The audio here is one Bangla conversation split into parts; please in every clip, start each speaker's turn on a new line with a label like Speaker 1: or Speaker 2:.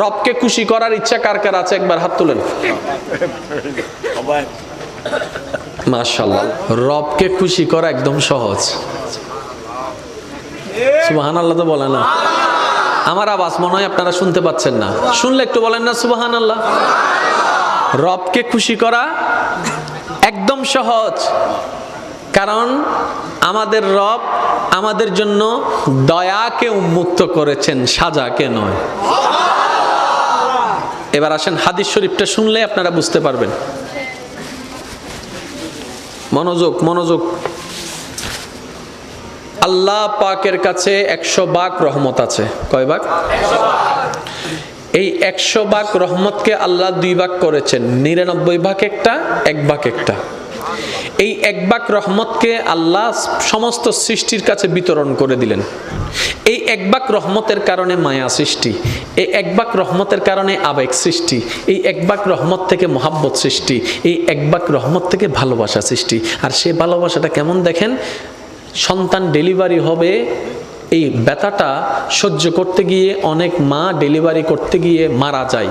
Speaker 1: রবকে খুশি করার ইচ্ছা কার কার আছে? একবার হাত তুলেন। মাশাল্লাহ রবকে খুশি করা একদম সহজ। সুবাহান আল্লাহ তো বলে না। আমার আওয়াজ মনে হয় আপনারা শুনতে পাচ্ছেন না। শুনলে একটু বলেন না সুবাহান আল্লাহ রবকে খুশি করা একদম সহজ। কারণ আমাদের রব আমাদের জন্য দয়াকে উন্মুক্ত করেছেন, সাজাকে নয়। এবার আসেন হাদিস শরীফটা শুনলে আপনারা বুঝতে পারবেন। মনোযোগ মনোযোগ। আল্লাহ পাকের কাছে একশো বাক রহমত আছে। কয় বাক? এই একশো বাক রহমতকে আল্লাহ দুই ভাগ করেছেন। নিরানব্বই ভাগ একটা, এক ভাগ একটা। এই এক ভাগ রহমতকে আল্লাহ সমস্ত সৃষ্টির কাছে বিতরণ করে দিলেন। এই এক ভাগ রহমতের কারণে মায়া সৃষ্টি, এই একবাক রহমতের কারণে আবেগ সৃষ্টি, এই একবাক রহমত থেকে মহাব্বত সৃষ্টি, এই একবাক রহমত থেকে ভালোবাসা সৃষ্টি। আর সে ভালোবাসাটা কেমন দেখেন? সন্তান ডেলিভারি হবে, এই ব্যথাটা সহ্য করতে গিয়ে, অনেক মা ডেলিভারি করতে গিয়ে মারা যায়।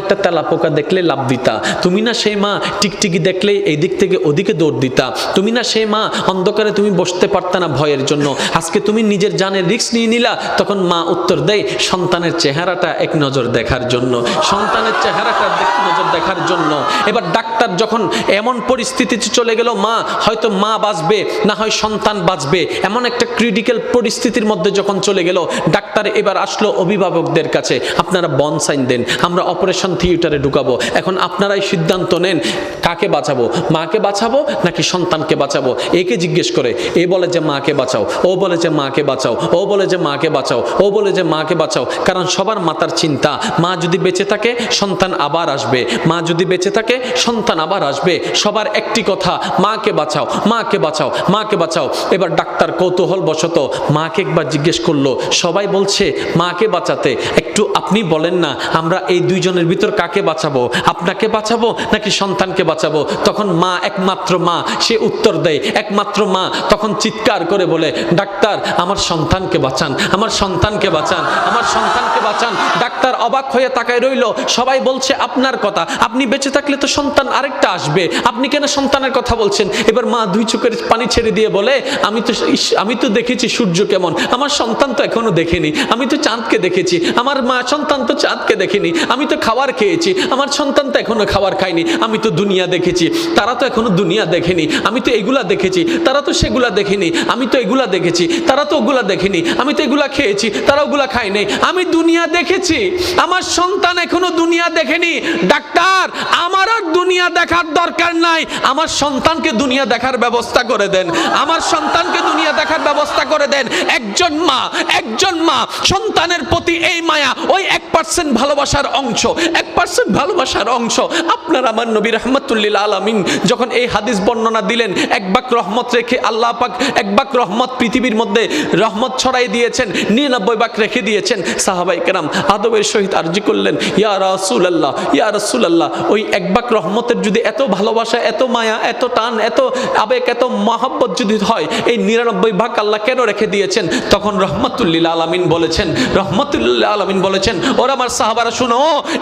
Speaker 1: একটা তেলা পোকা দেখলে লাভ দিতা। তুমি না সেই মা টিকটিকি দেখলে এই দিক থেকে ওদিকে দৌড় দিতা। তুমি না সেই মা অন্ধকারে তুমি বসতে পারতা না ভয়ের জন্য। আজকে তুমি নিজের জানের রিস্ক নিয়ে নিলা, তখন মা উত্তর দেয়, সন্তানের চেহারাটা এক নজর দেখার জন্য। সন্তানের চেহারাটা এক নজর দেখার জন্য। এবার ডাক্তার যখন এমন পরিস্থিতিতে চলে গেল, মা, হয়তো মা বাঁচবে, না হয় সন্তান বাঁচবে। এমন একটা ক্রিটিক্যাল পরিস্থিতির মধ্যে যখন চলে গেল, ডাক্তার এবার আসলো অভিভাবকদের কাছে। আপনারা বন সাইন দেন। আমরা অপারেশন থিয়েটারে ঢুকাবো। এখন আপনারাই সিদ্ধান্ত নেন কাকে বাঁচাবো? মাকে বাঁচাবো নাকি সন্তানকে বাঁচাবো? একে জিজ্ঞেস করে, এ বলে যে মাকে বাঁচাও, ও বলে যে মাকে বাঁচাও, ও বলে যে মাকে বাঁচাও, ও বলে যে মাকে বাঁচাও। কারণ সবার মাতার চিন্তা, মা যদি বেঁচে থাকে, সন্তান আবার আসবে। মা যদি বেঁচে থাকে, সন্তান আবার আসবে। সবার একটি কথা, মাকে বাঁচাও মাকে বাঁচাও মাকে বাঁচাও। এবার ডাক্তার কৌতূহল বশত মাকে একবার জিজ্ঞেস করল, সবাই বলছে মাকে বাঁচাতে, একটু আপনি বলেন না, আমরা এই দুইজনের ভিতর কাকে বাঁচাবো? আপনাকে বাঁচাবো নাকি সন্তানকে বাঁচাবো? তখন মা, একমাত্র মা, সে উত্তর দেয়। একমাত্র মা তখন চিৎকার করে বলে, ডাক্তার, আমার সন্তানকে বাঁচান, আমার সন্তানকে বাঁচান, আমার সন্তানকে বাঁচান। ডাক্তার অবাক হয়ে তাকায় রইল। সবাই বলছে, আপনার কথা। আপনি বেঁচে থাকলে তো সন্তান আরেকটা আসবে। আপনি কেন সন্তানের কথা বলছেন? এবার মা দুই চোখের পানি ছেড়ে দিয়ে বলে, আমি তো আমি তো দেখেছি সূর্য কেমন। আমার সন্তান তো এখনও দেখেনি। আমি তো চাঁদকে দেখেছি। আমার মা সন্তান তো চাঁদকে দেখেনি। আমি তো খাবার খেয়েছি। আমার সন্তান তো এখনও খাবার খায়নি। আমি তো দুনিয়া দেখেছি। তারা তো এখনও দুনিয়া দেখেনি। আমি তো এগুলা দেখেছি। তারা তো সেগুলা দেখেনি। আমি তো এগুলা দেখেছি। তারা তো ওগুলা দেখেনি। আমি তো এগুলা খেয়েছি। তারা ওগুলা খায় খায়নি আমি দুনিয়া দেখেছি। আমার সন্তান এখনও দুনিয়া দেখেনি। ডাক্তার, আমার আর দুনিয়া দেখার দরকার নাই। আমার সন্তানকে দুনিয়া দেখার ব্যবস্থা করে দেন। আমার সন্তানকে দুনিয়া দেখার ব্যবস্থা করে দেন। একজন মা একজন মা, সন্তানের প্রতি এই মায়া, ওই এক পার্সেন্ট ভালোবাসার অংশ এক পার্সেন্ট ভালোবাসার অংশ। আপনার আমার নবী রহমতুল্লিল আলমিন যখন এই হাদিস বর্ণনা দিলেন, এক বাক রহমত রেখে আল্লাহ পাক এক বাক রহমত পৃথিবীর মধ্যে রহমত ছড়াই দিয়েছেন, নিরানব্বই বাক রেখে দিয়েছেন। সাহাবাই কেরাম আদবের সহিত আর্জি করলেন, ইয়া রাসুল আল্লাহ ইয়া রসুল আল্লাহ ওই এক বাক রহমতের যদি এত ভালোবাসা, এত মায়া, এত টান, এত আবেগ, এত মহাব্বত যদি হয়, এই নিরানব্বই ভাগ আল্লাহ কেন রেখে দিয়েছেন? তখন রহমতুল্লিল আলমিন বলেছেন রহমতুল্লাহ আলমিন বলেছেন, ওরা আমার সাহাবারা, শুনো,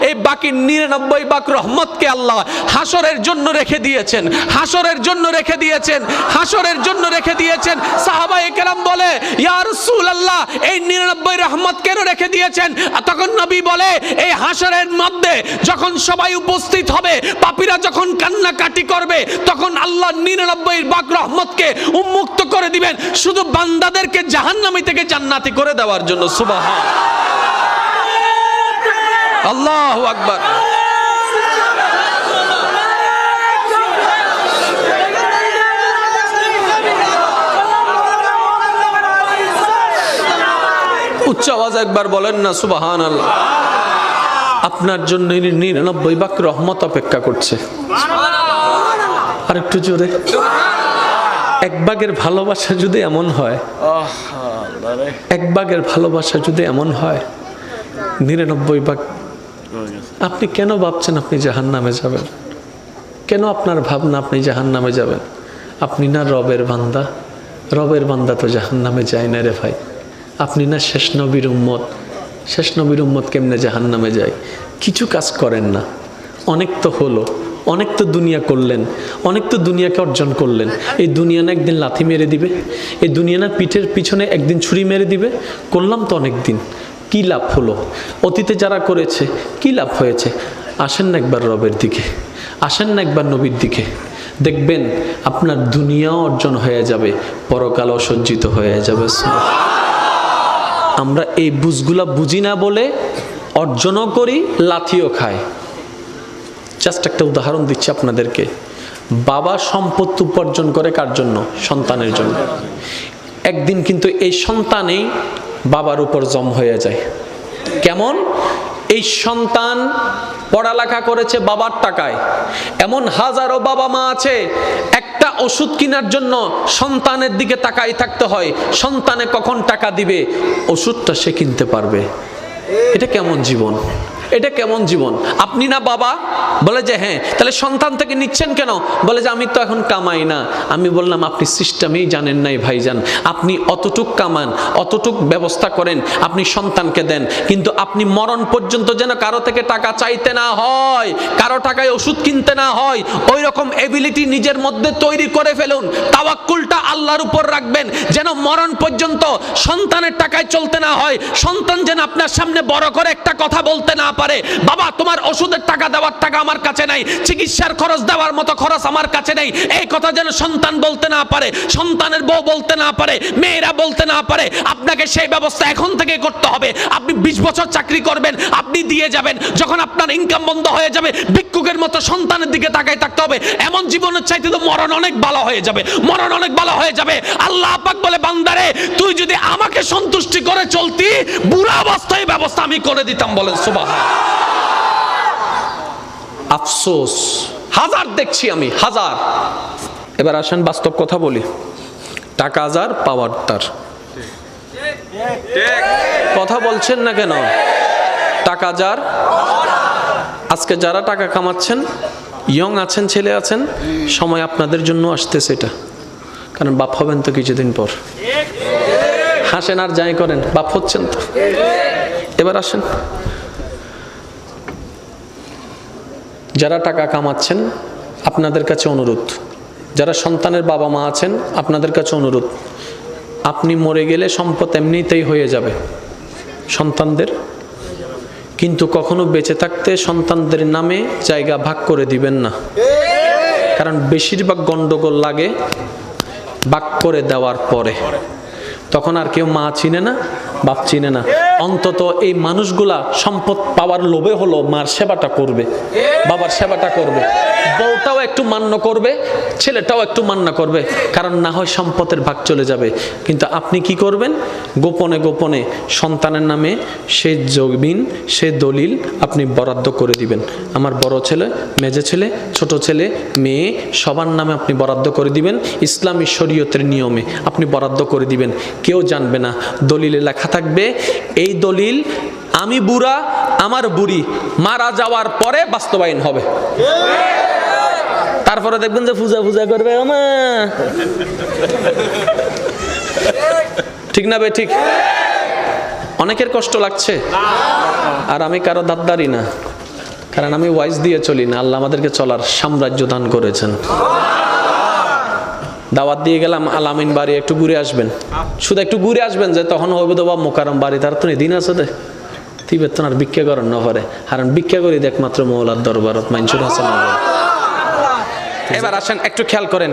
Speaker 1: এই বাকি নিরানব্বই বাক রহমতকে আল্লাহ হাসরের জন্য রেখে দিয়েছেন, হাসরের জন্য রেখে দিয়েছেন, হাসরের জন্য রেখে দিয়েছেন। সাহাবা একরাম বলে, ইয়া রাসূলুল্লাহ, এই নিরানব্বই রহমত কেন রেখে দিয়েছেন? তখন নবী বলে, এই হাসরের মধ্যে যখন সবাই উপস্থিত হবে, পাপীরা যখন কান্নাকাটি করবে, তখন আল্লাহ নিরানব্বই বাক রহমতকে উন্মুক্ত করে দিবেন। শুধু বান্দাদেরকে জাহান্নামি থেকে জান্নাতি করে দেওয়ার জন্য, সুবহান। আল্লাহু আকবার। উচ্চ আওয়াজ একবার বলেন না সুবাহান আল্লাহ আপনার জন্য নিরানব্বই ভাগ রহমত অপেক্ষা করছে। আর একটু জোরে। এক ভাগের ভালোবাসা যদি এমন হয় এক ভাগের ভালোবাসা যদি এমন হয় নিরানব্বই ভাগ আপনি কেন ভাবছেন আপনি জাহান নামে যাবেন? কেন আপনার ভাবনা আপনি জাহান নামে যাবেন? আপনি না রবের বান্দা? রবের বান্দা তো জাহান নামে যায় না রে ভাই। আপনি না শেষ নবীর উম্মত? শেষ নবীর উম্মত কেমনে জাহান নামে যায়? কিছু কাজ করেন না। অনেক তো হলো, অনেক তো দুনিয়া করলেন, অনেক তো দুনিয়াকে অর্জন করলেন। এই দুনিয়া না একদিন লাথি মেরে দিবে? এই দুনিয়া না পিঠের পিছনে একদিন ছুরি মেরে দিবে? করলাম তো অনেক দিন কী লাভ হলো? অতীতে যারা করেছে, কী লাভ হয়েছে? আসেন না একবার রবের দিকে, আসেন না একবার নবীর দিকে। দেখবেন আপনার দুনিয়াও অর্জন হয়ে যাবে পরকালও সজ্জিত হয়ে যাবে। আমরা এই বুঝগুলা বুঝি না বলে অর্জনও করি লাথিও খাই। জাস্ট একটা উদাহরণ দিচ্ছি আপনাদেরকে। বাবা সম্পত্তি উপার্জন করে কার জন্য? সন্তানের জন্য। একদিন কিন্তু এই সন্তানেই বাবার উপর জম হয়ে যায়। কেমন? এই সন্তান পড়ালেখা করেছে বাবার টাকায়। এমন হাজারো বাবা মা আছে, একটা ওষুধ কেনার জন্য সন্তানের দিকে তাকাই থাকতে হয়। সন্তানে কখন টাকা দিবে? ওষুধটা সে কিনতে পারবে। এটা কেমন জীবন? এটা কেমন জীবন? আপনি না বাবা? বলে যে হ্যাঁ। তাহলে সন্তান থেকে নিচ্ছেন কেন? বলে যে আমি তো এখন কামাই না। আমি বললাম, আপনি সিস্টেমেই জানেন নাই ভাইজান। আপনি অতটুক কামান, অতটুক ব্যবস্থা করেন, আপনি সন্তানকে দেন। কিন্তু আপনি মরণ পর্যন্ত যেন কারও থেকে টাকা চাইতে না হয়, কারও টাকায় ওষুধ কিনতে না হয় ওই রকম এবিলিটি নিজের মধ্যে তৈরি করে ফেলুন। তাওয়াক্কুলটা আল্লাহর উপর রাখবেন, যেন মরণ পর্যন্ত সন্তানের টাকায় চলতে না হয়, সন্তান যেন আপনার সামনে বড় করে একটা কথা বলতে না পারে। বাবা, তোমার ওষুধের টাকা দেওয়ার টাকা আমার কাছে নাই। চিকিৎসার খরচ দেওয়ার মতো খরচ আমার কাছে নেই। এই কথা যেন সন্তান বলতে না পারে, সন্তানের বউ বলতে না পারে, মেয়েরা বলতে না পারে, আপনাকে সেই ব্যবস্থা এখন থেকে করতে হবে। আপনি বিশ বছর চাকরি করবেন, আপনি দিয়ে যাবেন। যখন আপনার ইনকাম বন্ধ হয়ে যাবে, ভিক্ষুকের মতো সন্তানের দিকে তাকাই থাকতে হবে। এমন জীবনের চাইতে তো মরণ অনেক ভালো হয়ে যাবে। মরণ অনেক ভালো হয়ে যাবে। আল্লাহ পাক বলে, বান্দারে, তুই যদি আমাকে সন্তুষ্টি করে চলতি, বুড়া অবস্থায় ব্যবস্থা আমি করে দিতাম বলেন সুবাহ আফসোস, হাজার দেখছি আমি, হাজার। এবার আসেন বাস্তব কথা বলি। টাকা হাজার পাওয়ার তার। কথা বলছেন না কেন? টাকা যার, আজকে যারা টাকা কামাচ্ছেন ইয়ং আছেন, ছেলে আছেন, সময় আপনাদের জন্য আসতেছে এটা। কারণ বাপ হবেন তো কিছুদিন পর। হাসেন আর যাই করেন, বাপ হচ্ছেন তো। এবার আসেন। যারা টাকা কামাচ্ছেন, আপনাদের কাছে অনুরোধ। যারা সন্তানের বাবা মা আছেন, আপনাদের কাছে অনুরোধ। আপনি মরে গেলে সম্পদ এমনিতেই হয়ে যাবে সন্তানদের। কিন্তু কখনো বেঁচে থাকতে সন্তানদের নামে জায়গা ভাগ করে দিবেন না। কারণ বেশিরভাগ গন্ডগোল লাগে ভাগ করে দেওয়ার পরে। তখন আর কেউ মা চিনে না, বাপ চিনে না। অন্তত এই মানুষগুলা সম্পদ পাওয়ার লোভে হলো মার সেবাটা করবে, বাবার সেবাটা করবে। বউটাও একটু মান্য করবে, ছেলেটাও একটু মান্য করবে, কারণ না হয় সম্পদের ভাগ চলে যাবে। কিন্তু আপনি কি করবেন? গোপনে গোপনে সন্তানের নামে সে জমিন সে দলিল আপনি বরাদ্দ করে দিবেন। আমার বড় ছেলে, মেজে ছেলে, ছোট ছেলে, মেয়ে, সবার নামে আপনি বরাদ্দ করে দিবেন। ইসলামী শরীয়তের নিয়মে আপনি বরাদ্দ করে দিবেন। কেউ জানবে না, দলিলে লেখা থাকবে। এই দলিল, আমি বুড়া, আমার বুড়ি, মারা যাওয়ার পরে বাস্তবায়ন হবে। তারপরে দেখবেন যে পূজা পূজা করবে ঠিক না বে, ঠিক? অনেকের কষ্ট লাগছে। আর আমি কারও দাদ্দারি না। কারণ আমি ওয়াইজ দিয়ে চলি না, আল্লাহ আমাদেরকে চলার সাম্রাজ্য দান করেছেন। দাওয়াত দিয়ে গেলাম, আলামিন বাড়ি একটু ঘুরে আসবেন। শুধু একটু ঘুরে আসবেন যে তখন হবে তো বা মোকারম বাড়ি, তার তো দিন আছে দে। তিবে তো আর ভিক্ষা করেন না পারে কারণ ভিক্ষা করি একমাত্র মৌলার দরবারত, মাইনসুর হাসান এবার আসেন, একটু খেয়াল করেন।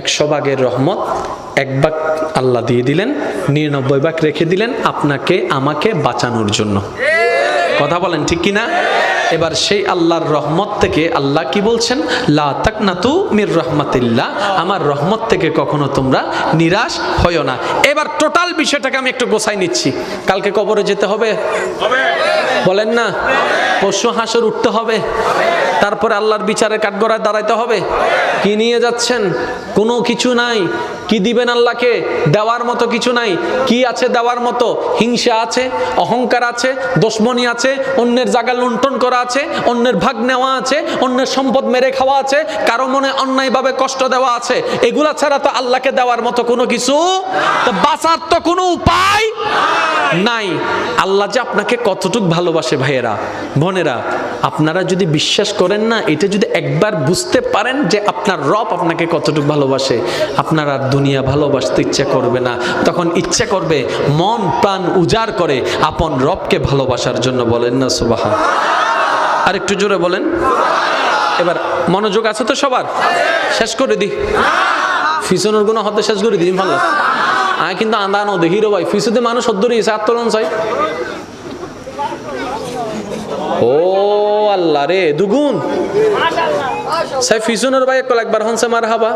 Speaker 1: একশো ভাগের রহমত, এক ভাগ আল্লাহ দিয়ে দিলেন, নিরানব্বই ভাগ রেখে দিলেন আপনাকে, আমাকে বাঁচানোর জন্য। কথা বলেন ঠিক কি না এবার সেই আল্লাহর রহমত থেকে আল্লাহ কি বলছেন? লা তাকনাতু মির রহমাতিল্লাহ। আমার রহমত থেকে কখনো তোমরা নিরাশ হইও না। এবার টোটাল বিষয়টাকে আমি একটু গোছাই নিচ্ছি। কালকে কবরে যেতে হবে? বলেন না। পশু হাঁসের উঠতে হবে। তারপরে আল্লাহর বিচারে কাঠগড়ায় দাঁড়াইতে হবে। কি নিয়ে যাচ্ছেন? কোনো কিছু নাই। কি দিবেন আল্লাহকে? দেওয়ার মতো কিছু নাই। কি আছে দেওয়ার মতো? হিংসা আছে, অহংকার আছে দোষমনি আছে, অন্যের জায়গা লুণ্ঠন করা আছে, অন্যের ভাগ নেওয়া আছে, অন্যের সম্পদ মেরে খাওয়া আছে, কারও মনে অন্যায়ভাবে কষ্ট দেওয়া আছে। এগুলা ছাড়া তো আল্লাহকে দেওয়ার মতো কোনো কিছু তো বাঁচার তো কোনো উপায় নাই। আল্লাহ যে আপনাকে কতটুক ভালোবাসে ভাইয়েরা, বোনেরা, আপনারা যদি বিশ্বাস করেন না, এটা যদি একবার বুঝতে পারেন যে আপনার রব আপনাকে কতটুক ভালোবাসে, আপনার দুনিয়া ভালোবাসতে ইচ্ছে করবে না। তখন ইচ্ছে করবে, মন প্রাণ উজাড় করে আপন রবকে ভালোবাসার জন্য বলেন না সুবাহা আর একটু জোরে বলেন। এবার মনোযোগ আছে তো সবার? শেষ করে দি ফিসনের গুণ হতে শেষ করে দিই ভালো আমি কিন্তু আন্দানো দেখি রে ভাই ফিসুতে মানুষ সদ্দরি আত্মরণ চাই ও আল্লাহ রে দুগুণ। সাই ফিসনের ভাই একল একবার হন সে মার হাবা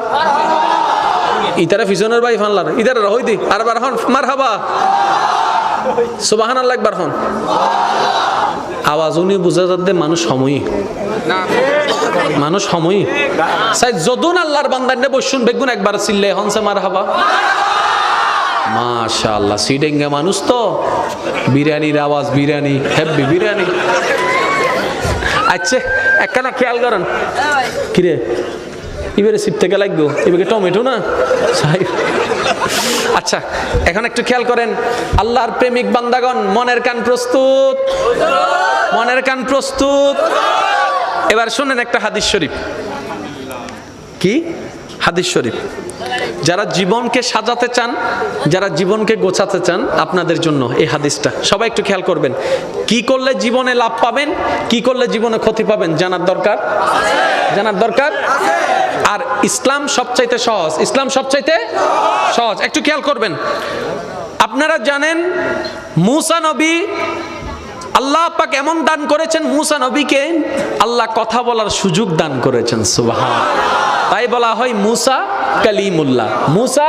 Speaker 1: ইতারা ফিসনের ভাই ফানলার ইতারা রহই দি আর বার হন মার হাবা সুবাহান আল্লাহ একবার হন। আওয়াজ উনি বুঝা যাতে মানুষ সময়ই মানুষ সময়ই সাই যদুন আল্লাহর বান্দার বসুন বেগুন একবার চিল্লে হনসে মার হাবা মাশাআল্লাহ সিডেঙ্গা মানুষ তো। বিরিয়ানির আওয়াজ বিরিয়ানি হেব্বি বিরিয়ানি। আচ্ছা একখানা খেয়াল করেন। কিরে? এবারে সিট থেকে লাগবো এবারে টমেটো না? আচ্ছা এখন একটু খেয়াল করেন, আল্লাহর প্রেমিক বান্দাগণ, মনের কান প্রস্তুত? মনের কান প্রস্তুত? এবার শুনেন একটা হাদিস শরীফ। কি? হাদিস শরীফ। যারা জীবনকে সাজাতে চান, যারা জীবনকে গোছাতে চান, আপনাদের জন্য এই হাদিসটা। সবাই একটু খেয়াল করবেন। কি করলে জীবনে লাভ পাবেন, কি করলে জীবনে ক্ষতি পাবেন, জানার দরকার? জানার দরকার? আর ইসলাম সবচাইতে সহজ। ইসলাম সবচাইতে সহজ। একটু খেয়াল করবেন। আপনারা জানেন, মুসা নবী আল্লাহ পাক এমন দান করেছেন মুসা নবীকে, আল্লাহ কথা বলার সুযোগ দান করেছেন, সুবাহান। তাই বলা হয় মুসা কালিমুল্লাহ। মুসা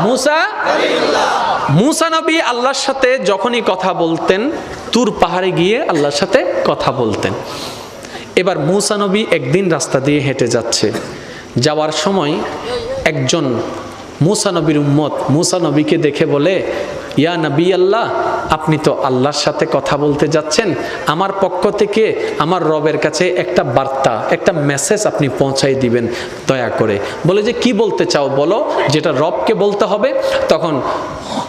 Speaker 1: মুসা মুসা নবী আল্লাহর সাথে যখনই কথা বলতেন, তুর পাহাড়ে গিয়ে আল্লাহর সাথে কথা বলতেন। এবার মুসা নবী একদিন রাস্তা দিয়ে হেঁটে যাচ্ছে। যাওয়ার সময় একজন মুসা নবীর উম্মত মুসা নবীকে দেখে বলে ইয়া নবী আল্লাহ আপনি তো আল্লাহর সাথে কথা বলতে যাচ্ছেন। আমার পক্ষ থেকে আমার রবের কাছে একটা বার্তা, একটা মেসেজ আপনি পৌঁছাই দিবেন, দয়া করে। বলে যে, কি বলতে চাও বলো, যেটা রবকে বলতে হবে? তখন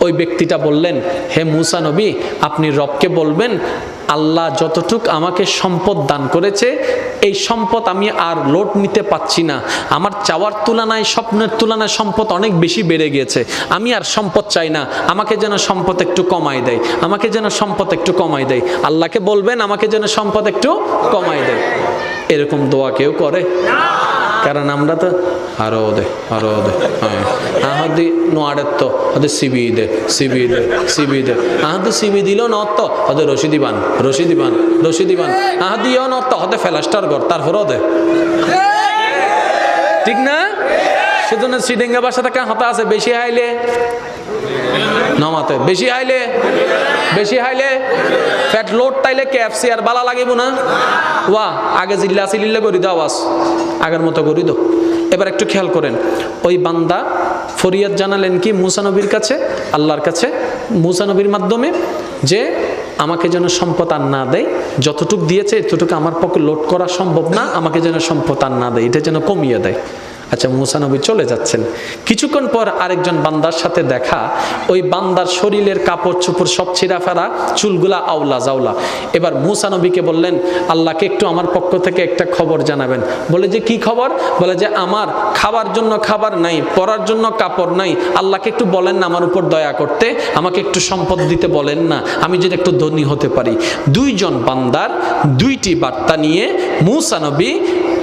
Speaker 1: ওই ব্যক্তিটা বললেন, হে মুসা নবী, আপনি রবকে বলবেন, আল্লাহ যতটুক আমাকে সম্পদ দান করেছে, এই সম্পদ আমি আর লোড নিতে পাচ্ছি না। আমার চাওয়ার তুলনায়, স্বপ্নের তুলনায় সম্পদ অনেক বেশি বেড়ে গিয়েছে। আমি আর সম্পদ চাই না। আমাকে যেন সম্পদ একটু কমাই দেয়। আমাকে যেন সম্পদ একটু কমাই দেয়। আল্লাহকে বলবেন, আমাকে যেন সম্পদ একটু কমাই দেয়। এরকম দোয়া কেউ করে? কারণ আমরা তো সিবি দে সিবি দে আহদি সিবি দিল নত ওদের রশিদি বান রশিদি বান রশিদি বান আহদিও নত হতে ফেলাস্টার ঘর তারপরও দে ঠিক না সেজন্য সিডেঙ্গা বাসা থেকে হতা আছে বেশি হাইলে নমাতে বেশি হাইলে বেশি হাইলে ফ্যাট লোড তাইলে কেএফসি আর বালা লাগিব না ওয়া আগে জিল্লা সিলিল্লা করি দাও আওয়াজ আগের মতো করি দাও এবার একটু খেয়াল করেন, ওই বান্দা ফরিয়াদ জানালেন কি মুসানবীর কাছে, আল্লাহর কাছে মুসানবীর মাধ্যমে যে আমাকে যেন সম্পদ আর না দেয়, যতটুক দিয়েছে এতটুকু আমার পক্ষে লোড করা সম্ভব না, আমাকে যেন সম্পদ আর না দেয়, এটা যেন কমিয়ে দেয়। আচ্ছা মুসানবী চলে যাচ্ছেন। কিছুক্ষণ পর আরেকজন বান্দার সাথে দেখা, ওই বান্দার শরীরের কাপড় চোপড় সব ছিঁড়া ফেরা, চুলগুলা আউলা জাউলা। এবার মুসানবীকে বললেন, আল্লাহকে একটু আমার পক্ষ থেকে একটা খবর জানাবেন। বলে যে, কি খবর? বলে যে, আমার খাবার জন্য খাবার নাই, পরার জন্য কাপড় নাই। আল্লাহকে একটু বলেন না আমার উপর দয়া করতে, আমাকে একটু সম্পদ দিতে বলেন না, আমি যদি একটু ধনী হতে পারি। দুইজন বান্দার দুইটি বার্তা নিয়ে মুসানবী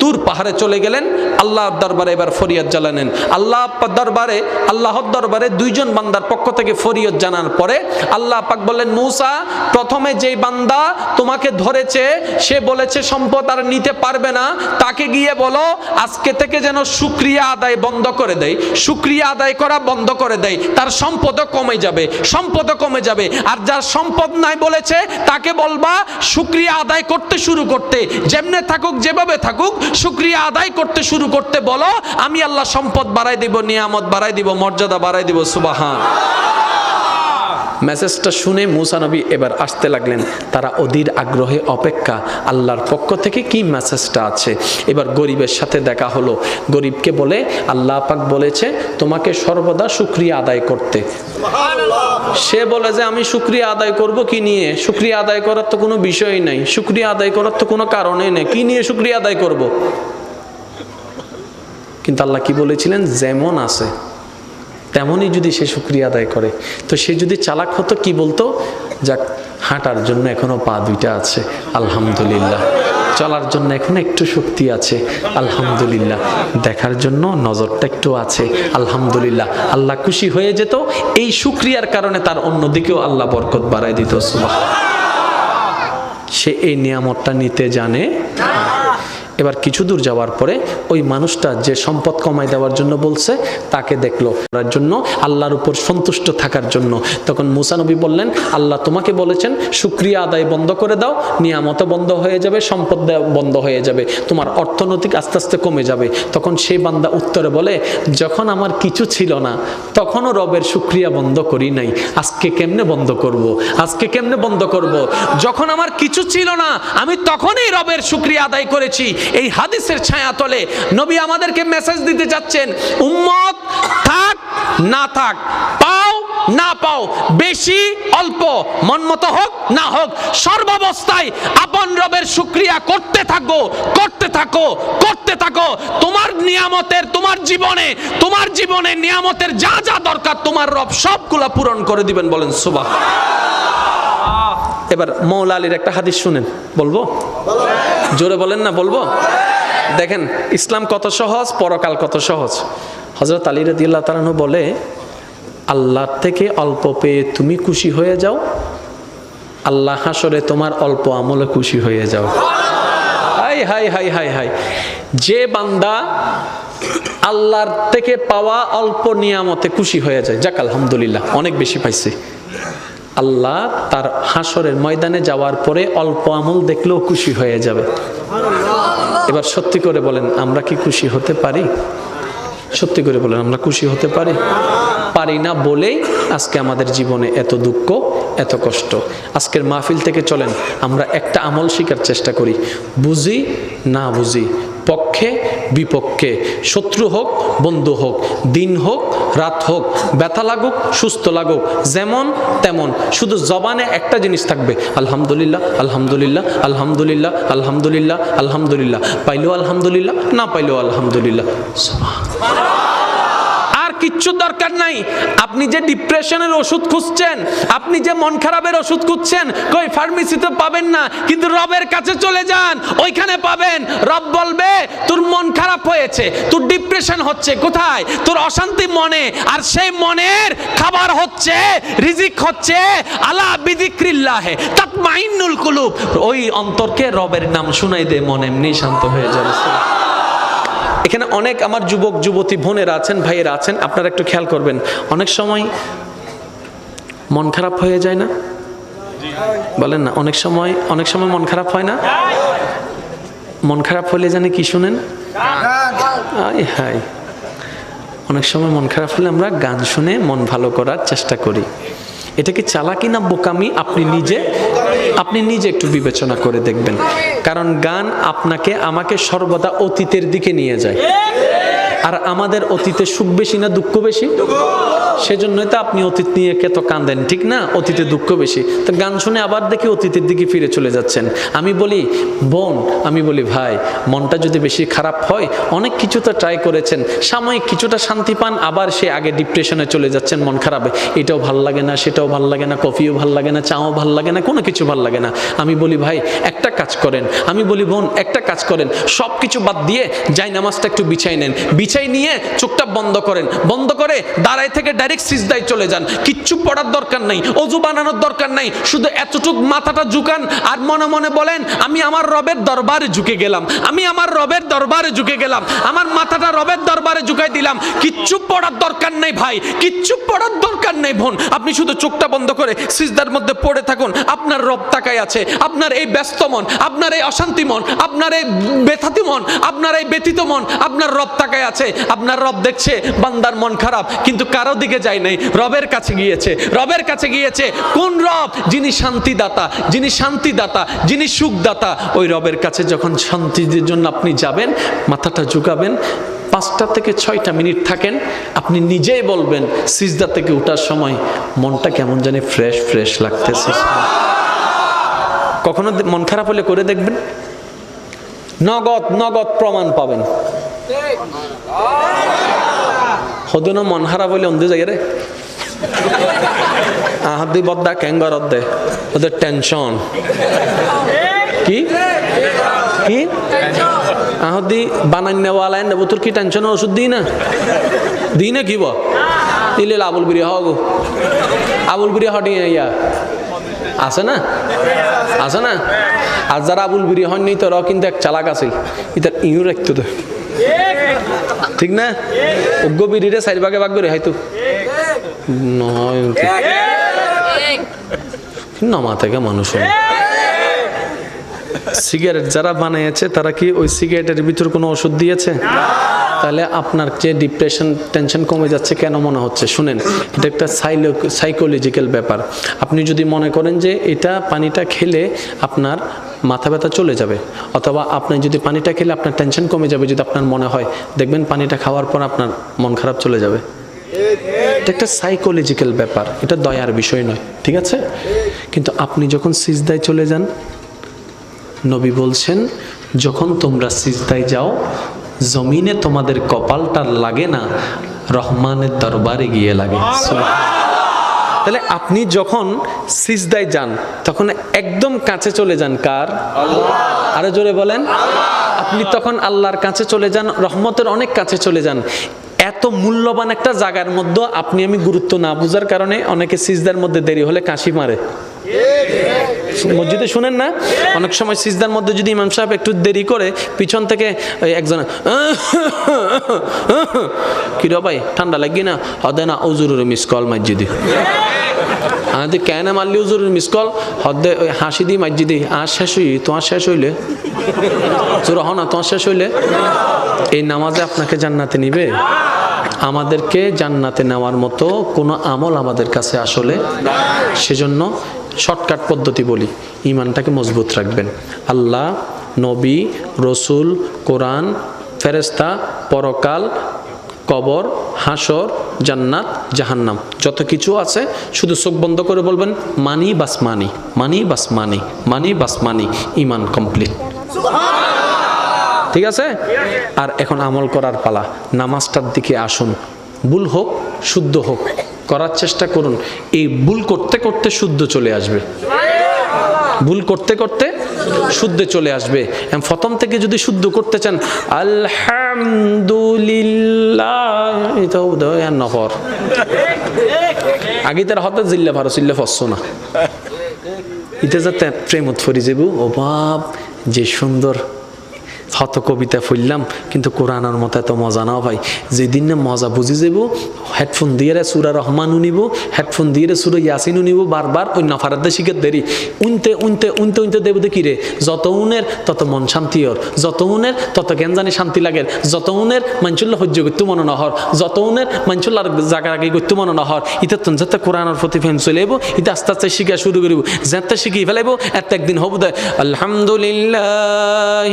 Speaker 1: তুর পাহাড়ে চলে গেলেন। আল্লাহর দরবারে এবার ফরিয়াদ জ্বালানেন আল্লাহ দরবারে, আল্লাহর দরবারে দুইজন বান্দার পক্ষ থেকে ফরিয়াদ জানার পরে আল্লাহ পাক বললেন, মূসা, প্রথমে যেই বান্দা তোমাকে ধরেছে, সে বলেছে সম্পদ আর নিতে পারবে না। তাকে গিয়ে বলো, আজকে থেকে যেন শুক্রিয়া আদায় বন্ধ করে দেয় শুক্রিয়া আদায় করা বন্ধ করে দেয় তার সম্পদও কমে যাবে, সম্পদও কমে যাবে। আর যার সম্পদ নাই বলেছে, তাকে বলবা শুক্রিয়া আদায় করতে শুরু করতে। যেমনে থাকুক, যেভাবে থাকুক শুক্রিয়া আদায় করতে শুরু করতে বলো আমি আল্লাহ সম্পদ বাড়াই দিব, নিয়ামত বাড়াই দিব, মর্যাদা বাড়াই দিব, সুবাহান। মেসেজটা শুনে মুসা নবী এবার আসতে লাগলেন। তারা অধীর আগ্রহে অপেক্ষা আল্লাহর পক্ষ থেকে কি মেসেজটা আছে? এবার গরিবের সাথে দেখা হলো। গরিবকে বলে, আল্লাহ পাক বলেছে, তোমাকে সর্বদা শুক্রিয়া আদায় করতে। সে বলে যে, আমি শুক্রিয়া আদায় করব কি নিয়ে? শুক্রিয়া আদায় করার তো কোনো বিষয়ই নাই। শুক্রিয়া আদায় করার তো কোনো কারণই নেই। কি নিয়ে শুক্রিয়া আদায় করব? কিন্তু আল্লাহ কি বলেছিলেন? যেমন আছে, তেমনই যদি সে শুক্রিয়া আদায় করে। তো সে যদি চালাক হতো, কি বলতো? যাক, হাঁটার জন্য এখনও পা দুইটা আছে, আলহামদুলিল্লাহ। চলার জন্য এখন একটু শক্তি আছে, আলহামদুলিল্লাহ। দেখার জন্য নজরটা একটু আছে, আলহামদুলিল্লাহ। আল্লাহ খুশি হয়ে যেত, এই শুক্রিয়ার কারণে তার অন্যদিকেও আল্লাহ বরকত বাড়াই দিত সে এই নিয়ামতটা নিতে জানে এবার কিছু দূর যাওয়ার পরে ওই মানুষটা যে সম্পদ কমাই দেওয়ার জন্য বলছে, তাকে দেখল। করার জন্য আল্লাহর উপর সন্তুষ্ট থাকার জন্য। তখন মুসানবী বললেন, আল্লাহ তোমাকে বলেছেন শুক্রিয়া আদায় বন্ধ করে দাও, নিয়ামত বন্ধ হয়ে যাবে, সম্পদ বন্ধ হয়ে যাবে, তোমার অর্থনৈতিক আস্তে আস্তে কমে যাবে। তখন সেই বান্দা উত্তরে বলে, যখন আমার কিছু ছিল না, তখনও রবের শুক্রিয়া বন্ধ করি নাই। আজকে কেমনে বন্ধ করব। আজকে কেমনে বন্ধ করব। যখন আমার কিছু ছিল না, আমি তখনই রবের শুক্রিয়া আদায় করেছি। এই হাদিসের ছায়া তলে নবী আমাদেরকে মেসেজ দিতে যাচ্ছেন, উম্মত, থাক, না থাক, পাও, না পাও, বেশি, অল্প, মন মতো হোক, না হোক, সর্বাবস্থায় আপন রবের শুক্রিয়া করতে থাকো করতে থাকো করতে থাকো, তোমার নিয়ামতের, তোমার জীবনে তোমার জীবনে নিয়ামতের যা যা দরকার, তোমার রব সবগুলা পূরণ করে দিবেন বলেন সুবাহ এবার মৌলা আলীর একটা হাদিস শুনেন, বলব? জোরে বলেন না, বলব? দেখেন, ইসলাম কত সহজ, পরকাল কত সহজ। হজরত আলী রদিল্লা তালানু বলে, আল্লাহর থেকে অল্প পেয়ে তুমি খুশি হয়ে যাও, আল্লাহ হাসরে তোমার অল্প আমলে খুশি হয়ে যাও। হাই হাই হাই হাই হাই। যে বান্দা আল্লাহর থেকে পাওয়া অল্প নিয়ামতে খুশি হয়ে যায়, যাক আলহামদুলিল্লাহ, অনেক বেশি পাইছে। আল্লাহ তার হাসরের ময়দানে যাওয়ার পরে অল্প আমল দেখলেও খুশি হয়ে যাবে। এবার সত্যি করে বলেন আমরা কি খুশি হতে পারি? সত্যি করে বলেন আমরা খুশি হতে পারি? পারি না বলেই আজকে আমাদের জীবনে এত দুঃখ এত কষ্ট। আজকের মাহফিল থেকে চলেন আমরা একটা আমল শিকার চেষ্টা করি। বুঝি না বুঝি পক্ষে বিপক্ষে। শত্রু হোক, বন্ধু হোক, দিন হোক, রাত হোক, ব্যথা লাগুক, সুস্থ লাগুক, যেমন তেমন। শুধু জবানে একটা জিনিস থাকবে, আলহামদুলিল্লাহ আলহামদুলিল্লাহ আলহামদুলিল্লাহ আলহামদুলিল্লাহ আলহামদুলিল্লাহ। পাইলেও আলহামদুলিল্লাহ, না পাইলেও আলহামদুলিল্লাহ। কিচ্ছু দরকার নাই। আপনি যে ডিপ্রেশনের ওষুধ খুঁজছেন, আপনি যে মন খারাপের ওষুধ খুঁজছেন, কই ফার্মেসিতে পাবেন না, কিন্তু রবের কাছে চলে যান, ওইখানে পাবেন। রব বলবে, তোর মন খারাপ হয়েছে, তোর ডিপ্রেশন হচ্ছে কোথায়? তোর অশান্তি মনে, আর সেই মনের খাবার হচ্ছে, রিজিক হচ্ছে, আলা বিদিক্রিল্লাহে তাতমাইন্নুল কুলুব। ওই অন্তরকে রবের নাম শুনাই দে, মন এমনি শান্ত হয়ে যাবে। এখানে অনেক আমার যুবক, যুবতী বোনেরা আছেন, ভাইয়েরা আছেন, আপনারা একটু খেয়াল করবেন। অনেক সময় মন খারাপ হয়ে যায় না? বলেন না, অনেক সময় অনেক সময় মন খারাপ হয় না? মন খারাপ হলে জানে কি শুনেন? অনেক সময় মন খারাপ হলে আমরা গান শুনে মন ভালো করার চেষ্টা করি। এটা কি চালাকি না বোকামি? আপনি নিজে আপনি নিজে একটু বিবেচনা করে দেখবেন। কারণ গান আপনাকে, আমাকে সর্বদা অতীতের দিকে নিয়ে যায়। আর আমাদের অতীতে সুখ বেশি না দুঃখ বেশি? সেজন্যই তো আপনি অতীত নিয়ে কত কান্দেন, ঠিক না? অতীতে দুঃখ বেশি। তো গান শুনে আবার দেখি অতীতের দিকে ফিরে চলে যাচ্ছেন। আমি বলি, বোন, আমি বলি, ভাই, মনটা যদি বেশি খারাপ হয়, অনেক কিছু তো ট্রাই করেছেন। সাময়িক কিছুটা শান্তি পান, আবার সে আগে ডিপ্রেশনে চলে যাচ্ছেন মন খারাপ। এটাও ভালো লাগে না, সেটাও ভালো লাগে না, কফিও ভালো লাগে না, চাও ভালো লাগে না, কোনো কিছু ভালো লাগে না। আমি বলি, ভাই, একটা কাজ করেন। আমি বলি, বোন, একটা কাজ করেন। সব কিছু বাদ দিয়ে যাই, নামাজটা একটু বিছাই নেন। বিছাই নিয়ে চোখটা বন্ধ করেন। বন্ধ করে দাঁড়াই থেকে ডাইরেক্ট সিজদায় চলে যান। কিচ্ছু পড়ার দরকার নাই, অজু বানানোর দরকার নাই, শুধু এতটুক মাথাটা ঝুকান আর মনে মনে বলেন, আমি আমার রবের দরবারে ঝুঁকে গেলাম, আমি আমার রবের দরবারে ঝুঁকে গেলাম, আমার মাথাটা রবের দরবারে ঝুঁকাই দিলাম, কিচ্ছু পড়ার দরকার নেই ভাই, কিচ্ছু পড়ার দরকার নেই বোন, আপনি শুধু চোখটা বন্ধ করে সিজদার মধ্যে পড়ে থাকুন, আপনার রব তাকায় আছে, আপনার এই ব্যস্ত মন, আপনার এই অশান্তি মন, আপনার এই ব্যথাতি মন, আপনার এই ব্যথিত মন, আপনার রব তাকায় আছে আপনার রব দেখছে, বান্দার মন খারাপ, কিন্তু কারও দিকে যায় নাই। রবের কাছে গিয়েছে, রবের কাছে গিয়েছে। কোন রব? যিনি শান্তিদাতা যিনি শান্তিদাতা, যিনি সুখদাতা, ওই রবের কাছে যখন শান্তির জন্য আপনি যাবেন, মাথাটা ঝুঁকাবেন, পাঁচটা থেকে ছয়টা মিনিট থাকেন, আপনি নিজেই বলবেন, সিজদা থেকে ওঠার সময় মনটা কেমন জানি ফ্রেশ ফ্রেশ লাগতেছে। কখনো মন খারাপ হলে করে দেখবেন, নগদ নগদ প্রমাণ পাবেন। হদন মন খারাপ হইলে অন্ধে যাই রে। আহাদি বদ্দা ক্যাঙ্গর দে। ওদের টেনশন। কি? কি? আহদি বানাই নেওয়া লাইন নেব, তোর কি টেনশনের ওষুধ দিই না? দিই না কি ব দিলে আবুল বিরি হগো আবুল বিরি হটি ইয়া আছে না? আছে না? আর যারা আবুল বিরি হননি তোর কিন্তু এক চালাক আছে ইতার ইউ রাখতো তো ঠিক না? অজ্ঞ বিরিরে চারি ভাগে ভাগ করে হয়তো। নহয় নমা থেকে মানুষ সিগারেট যারা বানিয়েছে তারা কি ওই সিগারেটের ভিতর কোনো ওষুধ দিয়েছে? তাহলে আপনার যে ডিপ্রেশন টেনশন কমে যাচ্ছে কেন মনে হচ্ছে? শুনেন, এটা একটা সাইকোলজিক্যাল ব্যাপার। আপনি যদি মনে করেন যে এটা পানিটা খেলে আপনার মাথা ব্যথা চলে যাবে। অথবা আপনি যদি পানিটা খেলে আপনার টেনশন কমে যাবে, যদি আপনার মনে হয়, দেখবেন পানিটা খাওয়ার পর আপনার মন খারাপ চলে যাবে। এটা একটা সাইকোলজিক্যাল ব্যাপার, এটা দয়ার বিষয় নয়, ঠিক আছে? কিন্তু আপনি যখন সিজদায় চলে যান, নবী বলছেন, যখন তোমরা সিজদায় যাও, জমিনে তোমাদের কপালটা লাগে না, রহমানের দরবারে গিয়ে লাগে। তাহলে আপনি যখন সিজদায় যান তখন একদম কাছে চলে যান কার? আরও জোরে বলেন। আপনি তখন আল্লাহর কাছে চলে যান রহমতের অনেক কাছে চলে যান। এত মূল্যবান একটা জায়গার মধ্যে আপনি আমি গুরুত্ব না বুঝার কারণে অনেকে সিজদার মধ্যে দেরি হলে কাশি মারে। মসজিদে শুনেন না? অনেক সময় সিজদার মধ্যে যদি ইমাম সাহেব একটু দেরি করে, পিছন থেকে একজন কিরো ভাই, ঠান্ডা লাগি না? হদে না ওজুরের মিস কল মসজিদে আমাদের কেন মারলি ওজুরের মিস কল হদে ওই হাসি দি মসজিদে আর শেষ হই, তোমার শেষ হইলে? জোর হ না, তোমার শেষ হইলে? এই নামাজে আপনাকে জান্নাতে নিবে। আমাদেরকে জান্নাতে নেওয়ার মতো কোনো আমল আমাদের কাছে আসলে সেজন্য শর্টকাট পদ্ধতি বলি ইমানটাকে মজবুত রাখবেন। আল্লাহ, নবী, রসুল, কোরআন ফেরেস্তা পরকাল, কবর হাসর জান্নাত, জাহান্নাম। যত কিছু আছে, শুধু চোখ বন্ধ করে বলবেন, মানি বাস মানি মানি বাস মানি মানি বাস মানি ইমান কমপ্লিট। ঠিক আছে? আর এখন আমল করার পালা, নামাজটার দিকে আসুন। ভুল হোক, শুদ্ধ হোক। করার চেষ্টা করুন। এই ভুল করতে করতে শুদ্ধ চলে আসবে। ভুল করতে করতে শুদ্ধ চলে আসবে। প্রথম থেকে যদি শুদ্ধ করতে চান, আলহামদুলিল্লাহ আগে তার হতে জিল্লা ভারো চিল্লা ফসছো না। ইতে যাতে প্রেমত ফরি যাব বাপ, যে সুন্দর হত কবিতা ফুললাম, কিন্তু কোরআনের মতো এত মজা না ভাই। যেদিন না মজা বুঝি যাব, হেডফোন দিয়ে রে সুরা রহমানও নিব, হেডফোন দিয়ে রে সুরা ইয়াসিনও নিব, বারবার ওই নাফারাতে শিখে দেরি। উনতে উনতে উনতে উনতে দেব দেখি রে, যত উনের তত মন শান্তি হর যত উনের তত জ্ঞান জানি শান্তি লাগে যত উনের মানচুল্লা সহ্য করতে মনে নহর, যত উনের মানচুল্লার জায়গা আগে করতে মনে নহর। ইতে তুন যাতে কোরআনের প্রতি ফেম চলে এবো ইতে আস্তে আস্তে শিখা শুরু করিব, যাতে শিখি ফেলাইব, এত একদিন হব দে। আলহামদুলিল্লাহ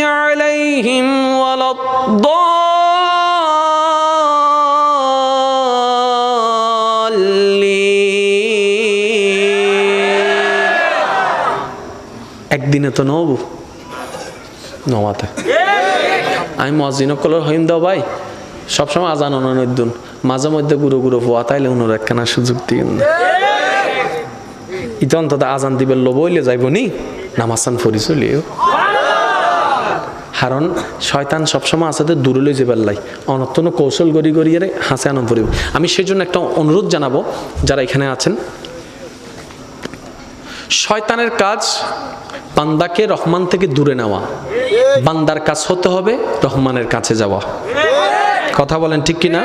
Speaker 1: عليهم ولا الضالين একদিনে তো নব নমাতে আমি মসজিদ কলর হইম দাও ভাই সবসময় আজান অননুদ্দুন মাঝে মধ্যে গুরু গুরু পোয়া তাইলে উনোর একখানা সুযোগ দিয়ে ইতো অন্তত আজান দিবে লোভ হইলে যাইব নি নামাসান ফরি চলিও কারণ শয়তান সবসময় আছে তো দূরে লই যাবার লাই। অনর্তন কৌশল গড়ি গড়িয়ে হাসে আনন্দ করিব। আমি সেই জন্য একটা অনুরোধ জানাব, যারা এখানে আছেন। শয়তানের কাজ বান্দাকে রহমান থেকে দূরে নেওয়া। বান্দার কাজ হতে হবে রহমানের কাছে যাওয়া। কথা বলেন ঠিক কিনা?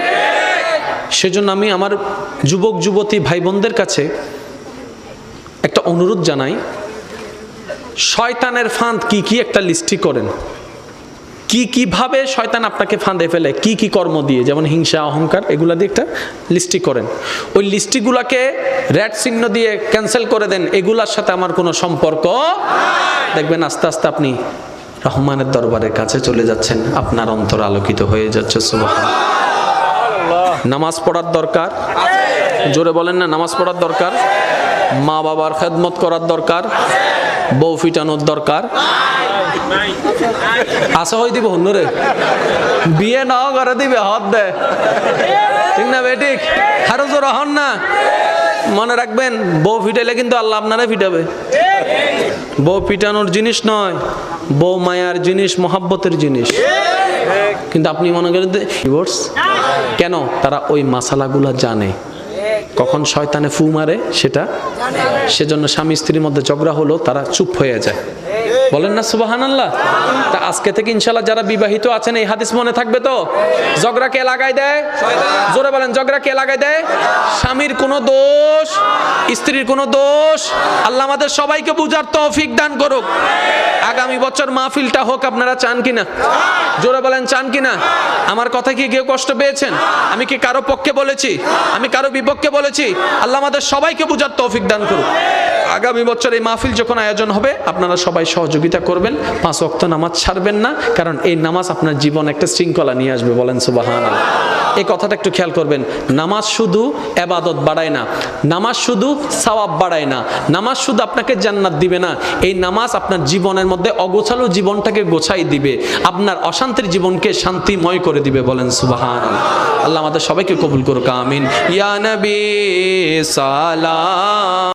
Speaker 1: সেজন্য আমি আমার যুবক, যুবতী ভাই বোনদের কাছে একটা অনুরোধ জানাই। শয়তানের ফাঁদ কি কি একটা লিস্টি করেন। কি কীভাবে শয়তান আপনাকে ফাঁদে ফেলে? কি কি কর্ম দিয়ে? যেমন হিংসা অহংকার এগুলা দিয়ে একটা লিস্টি করেন। ওই লিস্টিগুলাকে রেড চিহ্ন দিয়ে ক্যান্সেল করে দেন। এগুলার সাথে আমার কোনো সম্পর্ক দেখবেন আস্তে আস্তে আপনি রহমানের দরবারের কাছে চলে যাচ্ছেন। আপনার অন্তর আলোকিত হয়ে যাচ্ছে সুবাহ নামাজ পড়ার দরকার। জোরে বলেন না নামাজ পড়ার দরকার। মা বাবার খেদমত করার দরকার। বউ ফিটানোর দরকার। আশা হয়ে দিব হন্যরে বিয়ে নাও করে দিবে হদ দে। ঠিক না বেঠিক আরও জোর হন না। মনে রাখবেন, বউ ফিটাইলে কিন্তু আল্লাহ আপনারা ফিটাবে। বউ পিটানোর জিনিস নয়, বউ মায়ার জিনিস, মহাব্বতের জিনিস। কিন্তু আপনি মনে করেন ডিভোর্স কেন? তারা ওই মাসালাগুলা জানে। কখন শয়তানে ফু মারে সেটা? সেজন্য স্বামী স্ত্রীর মধ্যে ঝগড়া হলো, তারা চুপ হয়ে যায়। বলেন না সুবাহান আল্লাহ তা আজকে থেকে ইনশাল্লাহ যারা বিবাহিত আছেন, এই হাদিস মনে থাকবে তো? ঝগড়া কে লাগাই দেয়? জোরে বলেন জগরা কে লাগাই দেয়? স্বামীর কোনো দোষ, স্ত্রীর কোনো দোষ, আল্লাহ আমাদের সবাইকে বুঝার তৌফিক দান করুক। আগামী বছর মাহফিলটা হোক, আপনারা চান কিনা? জোরে বলেন, চান কিনা? আমার কথা কি কেউ কষ্ট পেয়েছেন? আমি কি কারও পক্ষে বলেছি? আমি কারও বিপক্ষে বলেছি? আল্লাহ আমাদের সবাইকে বুঝার তৌফিক দান করুক। আগামী বছর এই মাহফিল যখন আয়োজন হবে, আপনারা সবাই সহযোগিতা করবেন। পাঁচ অক্ত নামাজ ছাড়বেন না, কারণ এই নামাজ আপনার জীবন একটা শৃঙ্খলা নিয়ে আসবে, বলেন সুবাহান এই কথাটা একটু খেয়াল করবেন, নামাজ শুধু এবাদত বাড়ায় না, নামাজ শুধু সওয়াব বাড়ায় না, নামাজ শুধু আপনাকে জান্নাত দিবে না, এই নামাজ আপনার জীবনের মধ্যে অগোছালো জীবনটাকে গোছাই দিবে, আপনার অশান্তির জীবনকে শান্তিময় করে দিবে, বলেন সুবাহান আল্লাহ আমাদের সবাইকে কবুল করুক, আমিন। ইয়া নবী, সালাম।